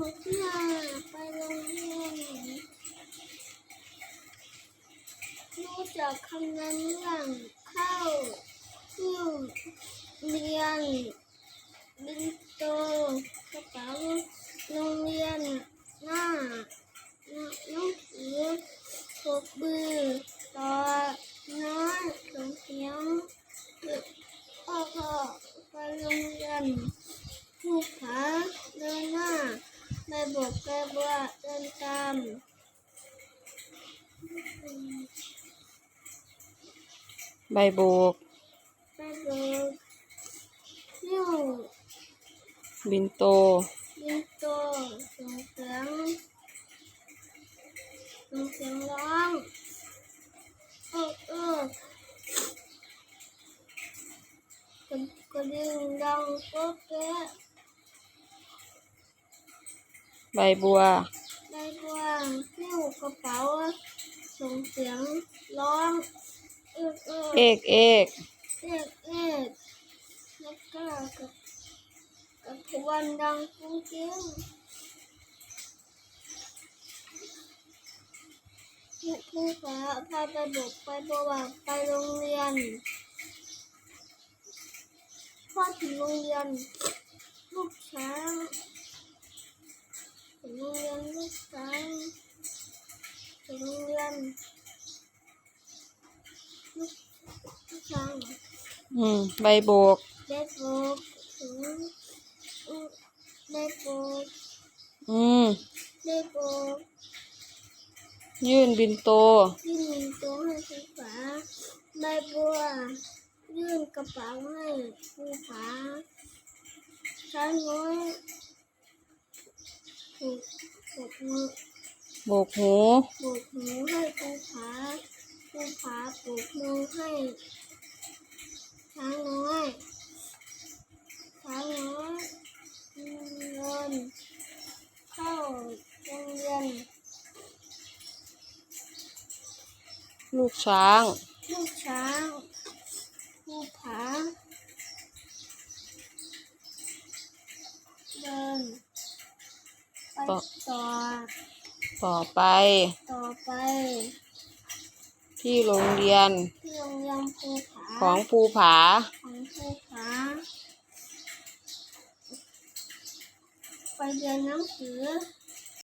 บอกว่าไปโรงเรียนรู้จักคำนั้นอย่างเข้าที่เรียนบินโตกระเป๋าโรงเรียนหน้าหน้าหนังสือปกบือต่อน้อยสงเสียงพ่อพ่อไปโรงเรียนผู้ขา ใบบกใบบัวเดินตามใบโบกใบโบกนิ้วบินโตยิงโตส่งเสียงส่งเสียงร้องเออเออกระกระดิ่งดังโป๊ะเป๊ะ ใบบัว ใบบัวนิ้วกระเป๋าส่งเสียงร้องเออเออเอกเอกเอกเอกแล้วก็กับกับทวนดังกุ้งกิ้งผู้ผู้ขาพาไปบุกไปประวัติไปโรงเรียนพอถึงโรงเรียน นลูกลูกช้างเหรออืม ใบโบกได้โบกถึงอืมได้โบกอืมได้โบกยื่นบินโต ยื่นเงินตัวให้ผู้ฝาได้บัวยื่นกระเป๋าให้ผู้ฝาช้างน้อยถูกถูกมือ โบกหูปลูกหูให้ผู้ผาผู้ผาปลูกมือให้ช้างน้อยช้างน้อยเงินเข้าโรงเรียนลูกช้าง ลูกช้างผู้ผาเดินไปต่อ ต่อไป ต่อไป ที่โรงเรียน ที่โรงเรียนภูผา ของภูผา ของภูผา ไปเรียนหนังสือ